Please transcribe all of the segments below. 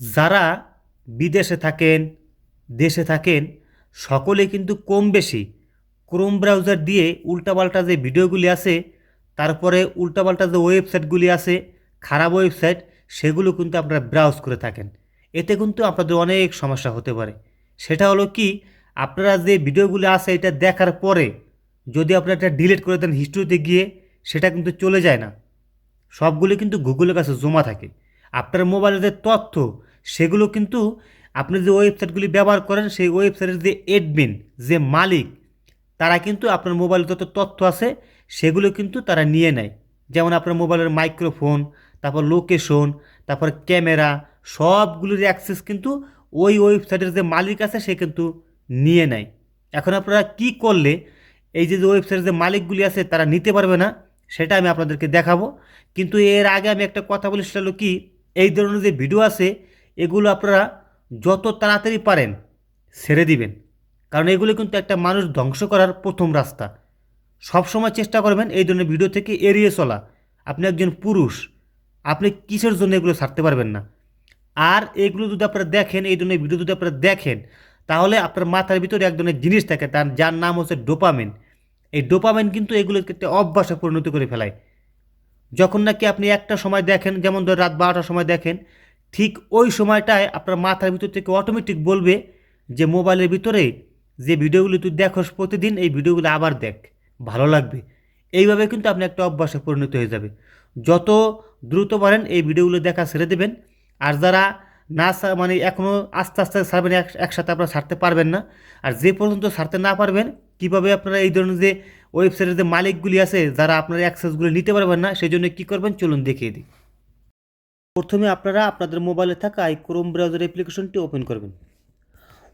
যারা বিদেশে থাকেন, দেশে থাকেন, সকলে কিন্তু কম বেশি ক্রোম ব্রাউজার দিয়ে উল্টাপাল্টা যে ভিডিওগুলি আছে, তারপরে উল্টাপাল্টা যে ওয়েবসাইটগুলি আছে, খারাপ ওয়েবসাইট সেগুলো কিন্তু আপনারা ব্রাউজ করে থাকেন। এতে কিন্তু আপনাদের অনেক সমস্যা হতে পারে। সেটা হলো কি, আপনারা যে ভিডিওগুলি আছে এটা দেখার পরে যদি আপনারা এটা ডিলিট করে দেন হিস্ট্রিতে গিয়ে, সেটা কিন্তু চলে যায় না। সবগুলো কিন্তু গুগলের কাছে জমা থাকে। আপনার মোবাইলের যে তথ্য সেগুলো কিন্তু আপনি যে ওয়েবসাইটগুলি ব্যবহার করেন, সেই ওয়েবসাইটের যে এডমিন যে মালিক, তারা কিন্তু আপনার মোবাইলে যত তথ্য আছে, সেগুলো কিন্তু তারা নিয়ে নেয়। যেমন আপনার মোবাইলের মাইক্রোফোন তারপর লোকেশন তারপর ক্যামেরা সবগুলির অ্যাক্সেস কিন্তু ওই ওয়েবসাইটের যে মালিক আছে, সে কিন্তু নিয়ে নেয়। এখন আপনারা কি করলে এই যে ওয়েবসাইটের যে মালিকগুলি আছে, তারা নিতে পারবে না, সেটা আমি আপনাদেরকে দেখাবো। কিন্তু এর আগে আমি একটা কথা বলি, সেটা হলো কি, এই ধরনের যে ভিডিও আছে এগুলো আপনারা যত তাড়াতাড়ি পারেন ছেড়ে দিবেন। কারণ এগুলো কিন্তু একটা মানুষ ধ্বংস করার প্রথম রাস্তা। সবসময় চেষ্টা করবেন এই ধরনের ভিডিও থেকে এড়িয়ে চলা। আপনি একজন পুরুষ, আপনি কিসের জন্য এগুলো ছাড়তে পারবেন না? আর এগুলো যদি আপনারা দেখেন, এই ধরনের ভিডিও যদি আপনারা দেখেন, তাহলে আপনার মাথার ভিতরে এক ধরনের জিনিস থাকে, তার যার নাম হচ্ছে ডোপামিন। এই ডোপামিন কিন্তু এগুলোকে একটা অভ্যাসে পরিণত করে ফেলায়। যখন নাকি আপনি একটা সময় দেখেন, যেমন ধর রাত বারোটার সময় দেখেন ঠিক ওই সময়টায় আপনার মাথার ভিতর থেকে অটোমেটিক বলবে যে মোবাইলের ভিতরে যে ভিডিওগুলি তুই দেখোস প্রতিদিন, এই ভিডিওগুলো আবার দেখ। ভালো লাগবে। এইভাবে কিন্তু আপনি একটা অভ্যাসে পরিণত হয়ে যাবে যত দ্রুত পারেন এই ভিডিওগুলো দেখা ছেড়ে দেবেন। আর যারা না মানে এখনও আস্তে আস্তে ছাড়বেন, এক- একসাথে আপনারা ছাড়তে পারবেন না। আর যে পর্যন্ত ছাড়তে না পারবেন, কীভাবে আপনারা এই ধরনের যে ওয়েবসাইটের যে মালিকগুলি আছে, যারা আপনার অ্যাক্সেসগুলো নিতে পারবেন না সেই জন্য কী করবেন? চলুন দেখিয়ে দিই। প্রথমে আপনারা আপনাদের মোবাইলে থাকা এই ক্রোম ব্রাউজার অ্যাপ্লিকেশনটি ওপেন করবেন।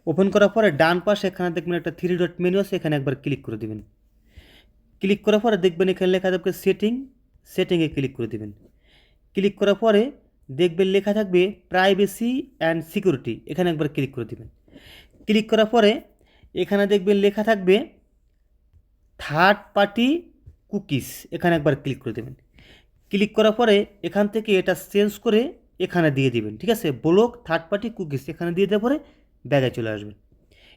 ওপেন করার পরে ডান পাশে এখানে দেখবেন একটা থ্রি ডট মেনু আছে, এখানে একবার ক্লিক করে দেবেন। ক্লিক করার পরে দেখবেন এখানে লেখা থাকবে সেটিং সেটিংয়ে ক্লিক করে দেবেন। ক্লিক করার পরে দেখবেন লেখা থাকবে প্রাইভেসি অ্যান্ড সিকিউরিটি এখানে একবার ক্লিক করে দিবেন। ক্লিক করার পরে এখানে দেখবেন লেখা থাকবে থার্ড পার্টি কুকিজ এখানে একবার ক্লিক করে দেবেন। ক্লিক করার পরে এখান থেকে এটা চেঞ্জ করে এখানে দিয়ে দিবেন, ঠিক আছে? ব্লক থার্ড পার্টি কুকিজ এখানে দিয়ে দেওয়ার পরে ব্যাগে চলে আসবেন।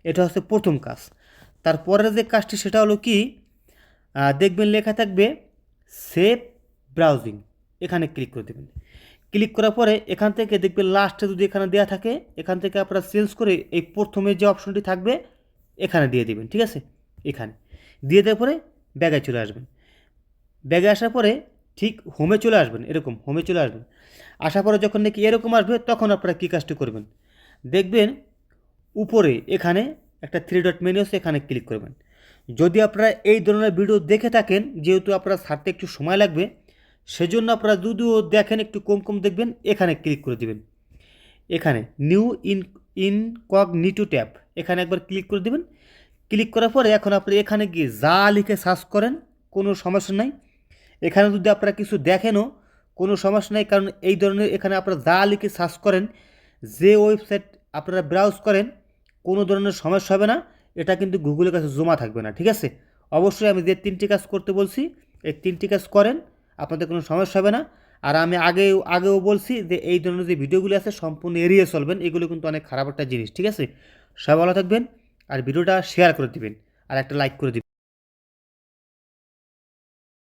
এটা হচ্ছে প্রথম কাজ। তারপরের যে কাজটি সেটা হলো কি? দেখবেন লেখা থাকবে সেভ ব্রাউজিং, এখানে ক্লিক করে দেবেন। ক্লিক করার পরে এখান থেকে দেখবেন লাস্টে যদি এখানে দেওয়া থাকে, এখান থেকে আপনারা চেঞ্জ করে এই প্রথমে যে অপশনটি থাকবে, এখানে দিয়ে দিবেন, ঠিক আছে? এখানে। দিয়ে দেওয়ার পরে ব্যাগে চলে আসবেন। ব্যাগে আসার পরে ঠিক হোমে চলে আসবেন, এরকম হোমে চলে আসবেন। আসার পরে যখন নাকি এরকম আসবে, তখন আপনারা কী কাজটি করবেন? দেখবেন উপরে এখানে একটা থ্রি ডট মেনু এখানে ক্লিক করবেন। যদি আপনারা এই ধরনের ভিডিও দেখে থাকেন, যেহেতু আপনারা ছাড়তে একটু সময় লাগবে, সেজন্য আপনারা যদিও দেখেন, একটু কম কম দেখবেন, এখানে ক্লিক করে দিবেন। এখানে নিউ ইন ইনকগনিটো ট্যাব, এখানে একবার ক্লিক করে দিবেন। ক্লিক করার পরে এখন আপনি এখানে গিয়ে যা লিখে সার্চ করেন, কোনো সমস্যা নাই। এখানে যদি আপনারা কিছু দেখেনও, কোনো সমস্যা নেই, কারণ এই ধরনের এখানে আপনারা যা লিখে সার্চ করেন, যে ওয়েবসাইট আপনারা ব্রাউজ করেন, কোনো ধরনের সমস্যা হবে না। এটা কিন্তু গুগলের কাছে জমা থাকবে না, ঠিক আছে? অবশ্যই আমি যে তিনটি কাজ করতে বলছি, এই তিনটি কাজ করেন, আপনাদের কোনো সমস্যা হবে না। আর আমি আগেও আগেও বলছি যে এই ধরনের যে ভিডিওগুলো আছে, সম্পূর্ণ এড়িয়ে চলবেন, এগুলো কিন্তু অনেক খারাপ একটা জিনিস, ঠিক আছে? সবাই ভালো থাকবেন, আর ভিডিওটা শেয়ার করে দিবেন, আর একটা লাইক করে দিবেন।